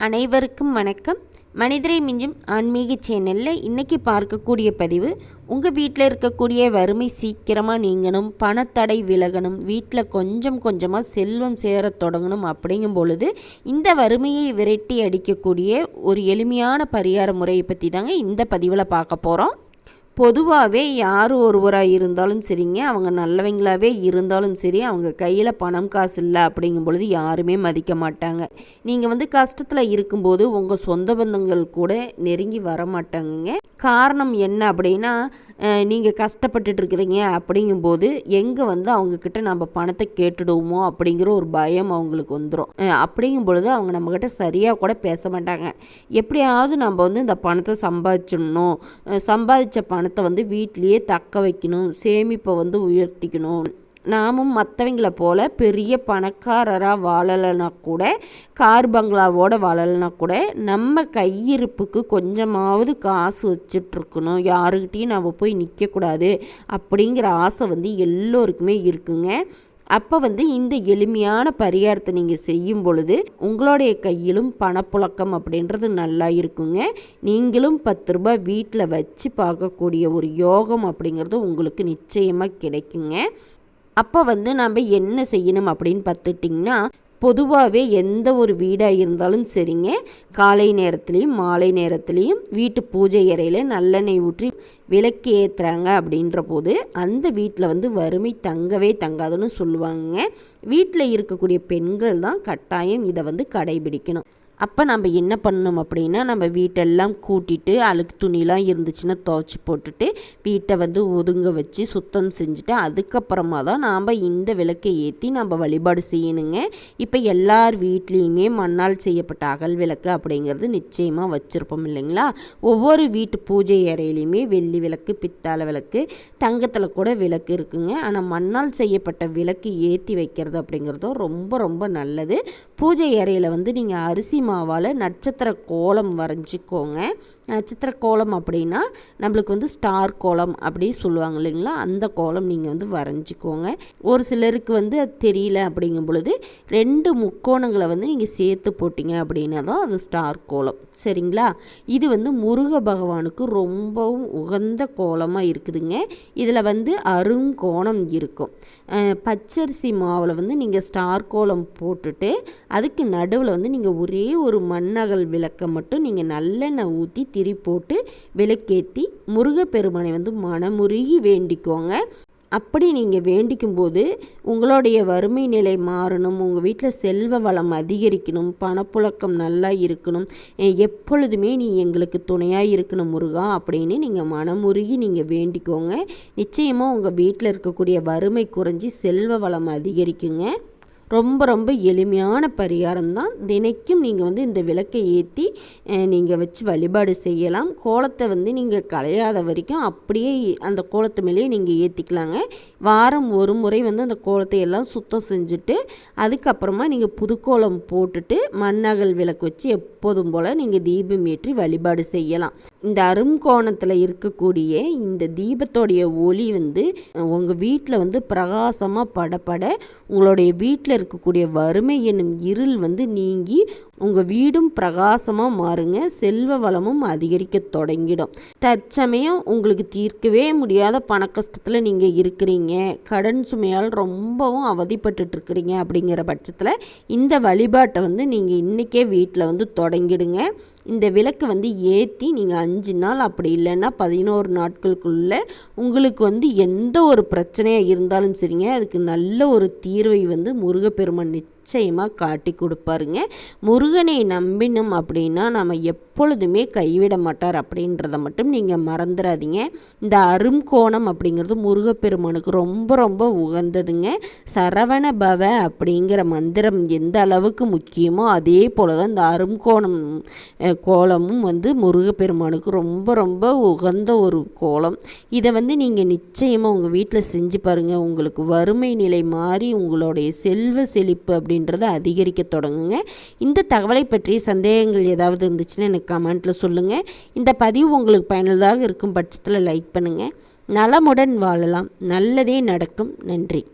அனைவருக்கும் வணக்கம். மனிதரை மிஞ்சும் ஆன்மீக சேனலில் இன்றைக்கி பார்க்கக்கூடிய பதிவு உங்கள் வீட்டில் இருக்கக்கூடிய வறுமை சீக்கிரமாக நீங்கணும் பணத்தடை விலகணும் வீட்டில் கொஞ்சம் கொஞ்சமாக செல்வம் சேர தொடங்கணும் அப்படிங்கும் பொழுது இந்த வறுமையை விரட்டி அடிக்கக்கூடிய ஒரு எளிமையான பரிகார முறையை பற்றி தாங்க இந்த பதிவில் பார்க்க போகிறோம் பொதுவாகவே யார் ஒருவராக இருந்தாலும் சரிங்க அவங்க நல்லவங்களாகவே இருந்தாலும் சரி அவங்க கையில் பணம் காசு இல்லை அப்படிங்கும் பொழுது யாருமே மதிக்க மாட்டாங்க. நீங்கள் வந்து கஷ்டத்தில் இருக்கும்போது உங்கள் சொந்த பந்தங்கள் கூட நெருங்கி வர மாட்டாங்கங்க காரணம் என்ன அப்படின்னா நீங்கள் கஷ்டப்பட்டுட்டு இருக்கிறீங்க அப்படிங்கும்போது எங்கே வந்து அவங்கக்கிட்ட நம்ம பணத்தை கேட்டுடுவோமோ அப்படிங்கிற ஒரு பயம் அவங்களுக்கு வந்துடும் அப்படிங்கும் பொழுது அவங்க நம்மக்கிட்ட சரியாக கூட பேச மாட்டாங்க. எப்படியாவது நம்ம வந்து இந்த பணத்தை சம்பாதிச்சிடணும். சம்பாதிச்ச பணத்தை வந்து வீட்லேயே தக்க வைக்கணும். சேமிப்பை வந்து உயர்த்திக்கணும். நாமும் மற்றவங்கள போல் பெரிய பணக்காரராக வாழலைனா கூட கார் பங்களாவோட வாழலைனா கூட நம்ம கையிருப்புக்கு கொஞ்சமாவது காசு வச்சிட்ருக்கணும். யாருக்கிட்டையும் நம்ம போய் நிற்கக்கூடாது அப்படிங்கிற ஆசை வந்து எல்லோருக்குமே இருக்குங்க. அப்போ வந்து இந்த எளிமையான பரிகாரத்தை நீங்கள் செய்யும் பொழுது உங்களுடைய கையிலும் பணப்புழக்கம் அப்படின்றது நல்லா இருக்குங்க. நீங்களும் பத்து ரூபாய் வீட்டில் வச்சு பார்க்கக்கூடிய ஒரு யோகம் அப்படிங்கிறது உங்களுக்கு நிச்சயமாக கிடைக்குங்க. அப்போ வந்து நம்ம என்ன செய்யணும் அப்படின்னு பார்த்துட்டிங்கன்னா பொதுவாகவே எந்த ஒரு வீடாக இருந்தாலும் சரிங்க. காலை நேரத்துலேயும் மாலை நேரத்துலேயும் வீட்டு பூஜை அறையில் நல்லெண்ணெய் ஊற்றி விளக்கு ஏற்றுறாங்க அப்படின்ற போது அந்த வீட்டில் வந்து வறுமை தங்கவே தங்காதுன்னு சொல்லுவாங்க வீட்டில் இருக்கக்கூடிய பெண்கள் தான் கட்டாயம் இதை வந்து கடைபிடிக்கணும். அப்போ நம்ம என்ன பண்ணணும் அப்படின்னா நம்ம வீட்டெல்லாம் கூட்டிட்டு அழுக்கு துணிலாம் இருந்துச்சுன்னா துவைச்சி போட்டுட்டு வீட்டை வந்து ஒதுங்க வச்சு சுத்தம் செஞ்சுட்டு அதுக்கப்புறமா தான் நாம் இந்த விளக்கை ஏற்றி நம்ம வழிபாடு செய்யணுங்க. இப்போ எல்லார் வீட்லேயுமே மண்ணால் செய்யப்பட்ட அகல் விளக்கு அப்படிங்கிறது நிச்சயமாக வச்சுருப்போம் இல்லைங்களா? ஒவ்வொரு வீட்டு பூஜை அறையிலையுமே வெள்ளி விளக்கு பித்தாள விளக்கு தங்கத்தில் கூட விளக்கு இருக்குங்க. ஆனால் மண்ணால் செய்யப்பட்ட விளக்கு ஏற்றி வைக்கிறது அப்படிங்கிறதும் ரொம்ப ரொம்ப நல்லது. பூஜை அறையில் வந்து நீங்கள் அரிசி மாவால் நட்சத்திர கோலம் வரைஞ்சிக்கோங்க. நட்சத்திர கோலம் அப்படின்னா நம்மளுக்கு வந்து ஸ்டார் கோலம் அப்படி சொல்லுவாங்க இல்லைங்களா? அந்த கோலம் நீங்கள் வந்து வரைஞ்சிக்கோங்க. ஒரு சிலருக்கு வந்து அது தெரியல அப்படிங்கும் பொழுது ரெண்டு முக்கோணங்களை வந்து நீங்கள் சேர்த்து போட்டிங்க அப்படின்னா தான் அது ஸ்டார் கோலம் சரிங்களா? இது வந்து முருக பகவானுக்கு ரொம்பவும் உகந்த கோலமாக இருக்குதுங்க. இதில் வந்து அருங்கோணம் இருக்கும். பச்சரிசி மாவில் வந்து நீங்கள் ஸ்டார் கோலம் போட்டுட்டு அதுக்கு நடுவில் வந்து நீங்கள் ஒரே ஒரு மண்ணகல் விளக்கை மட்டும் நீங்கள் நல்லெண்ணெய் ஊற்றி திரி போட்டு விளக்கேற்றி முருகப்பெருமானை வந்து மனமுருகி வேண்டிக்கோங்க. அப்படி நீங்கள் வேண்டிக்கும் போது உங்களுடைய வறுமை நிலை மாறணும் உங்கள் வீட்டில் செல்வ வளம் அதிகரிக்கணும் பணப்புழக்கம் நல்லா இருக்கணும் எப்பொழுதுமே நீ எங்களுக்கு துணையாக இருக்கணும் முருகா அப்படின்னு நீங்கள் மனமுருகி நீங்கள் வேண்டிக்கோங்க. நிச்சயமாக உங்கள் வீட்டில் இருக்கக்கூடிய வறுமை குறைஞ்சி செல்வ வளம் அதிகரிக்குங்க. ரொம்ப ரொம்ப எளிமையான பரிகாரம் தான் தினைக்கும் நீங்கள் வந்து இந்த விளக்கை ஏற்றி நீங்கள் வச்சு வழிபாடு செய்யலாம். கோலத்தை வந்து நீங்கள் களையாத வரைக்கும் அப்படியே அந்த கோலத்து மேலேயே நீங்கள் ஏற்றிக்கலாங்க வாரம் ஒரு முறை வந்து அந்த கோலத்தை எல்லாம் சுத்தம் செஞ்சுட்டு அதுக்கப்புறமா நீங்கள் புதுக்கோலம் போட்டுட்டு மண்ணகல் விளக்கு வச்சு எப்போதும் போல் நீங்கள் தீபம் ஏற்றி வழிபாடு செய்யலாம். இந்த அரும்கோணத்தில் இருக்கக்கூடிய இந்த தீபத்தோடைய ஒளி வந்து உங்கள் வீட்டில் வந்து பிரகாசமாக படப்பட உங்களுடைய வீட்டில் இருக்கக்கூடிய வறுமை என்னும் இருள் வந்து நீங்கி உங்கள் வீடும் பிரகாசமாக மாறுங்க செல்வ வளமும் அதிகரிக்க தொடங்கிடும். தற்சமயம் உங்களுக்கு தீர்க்கவே முடியாத பண கஷ்டத்தில் நீங்கள் இருக்கிறீங்க. கடன் சுமையால் ரொம்பவும் அவதிப்பட்டுருக்குறீங்க அப்படிங்கிற பட்சத்தில் இந்த வழிபாட்டை வந்து நீங்கள் இன்றைக்கே வீட்டில் வந்து தொடங்கிடுங்க. இந்த விளக்கு வந்து ஏற்றி நீங்கள் அஞ்சு நாள் அப்படி இல்லைன்னா பதினோரு நாட்களுக்குள்ளே உங்களுக்கு வந்து எந்த ஒரு பிரச்சனையாக இருந்தாலும் சரிங்க. அதுக்கு நல்ல ஒரு தீர்வை வந்து முருகப்பெருமான் நிச்சயமாக காட்டி கொடுப்பாருங்க. முருகனை நம்பினோம் அப்படின்னா நம்ம எப்பொழுதுமே கைவிட மாட்டார் அப்படின்றத மட்டும் நீங்கள் மறந்துடாதீங்க இந்த அரும்கோணம் அப்படிங்கிறது முருகப்பெருமானுக்கு ரொம்ப ரொம்ப உகந்ததுங்க. சரவண பவ அப்படிங்கிற மந்திரம் எந்த அளவுக்கு முக்கியமோ அதே போல் தான் இந்த அரும்கோணம் கோலமும் வந்து முருகப்பெருமானுக்கு ரொம்ப ரொம்ப உகந்த ஒரு கோலம். இதை வந்து நீங்கள் நிச்சயமாக உங்கள் வீட்டில் செஞ்சு பாருங்கள் உங்களுக்கு வறுமை நிலை மாறி உங்களுடைய செல்வ செழிப்பு அப்படின்னு அப்படின்றத அதிகரிக்க தொடங்குங்க. இந்த தகவலை பற்றிய சந்தேகங்கள் ஏதாவது இருந்துச்சுன்னா எனக்கு கமெண்ட்டில் சொல்லுங்கள் இந்த பதிவு உங்களுக்கு பயனுள்ளதாக இருக்கும் பட்சத்தில் லைக் பண்ணுங்கள் நலமுடன் வாழலாம். நல்லதே நடக்கும். நன்றி.